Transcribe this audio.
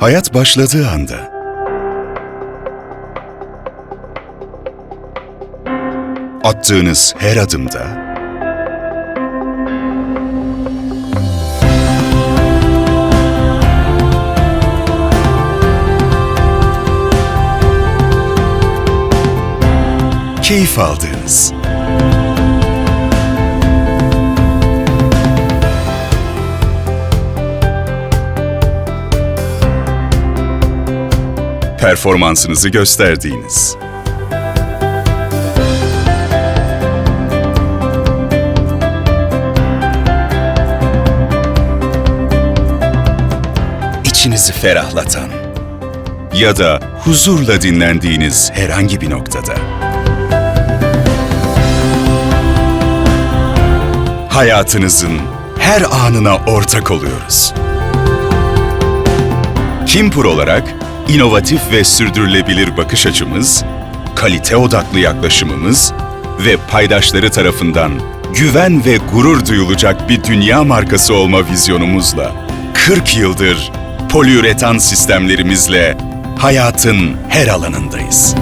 Hayat başladığı anda. Attığınız her adımda. Keyif aldığınız performansınızı gösterdiğiniz içinizi ferahlatan ya da huzurla dinlendiğiniz herhangi bir noktada. Hayatınızın her anına ortak oluyoruz. Kimpur olarak inovatif ve sürdürülebilir bakış açımız, kalite odaklı yaklaşımımız ve paydaşları tarafından güven ve gurur duyulacak bir dünya markası olma vizyonumuzla 40 yıldır poliüretan sistemlerimizle hayatın her alanındayız.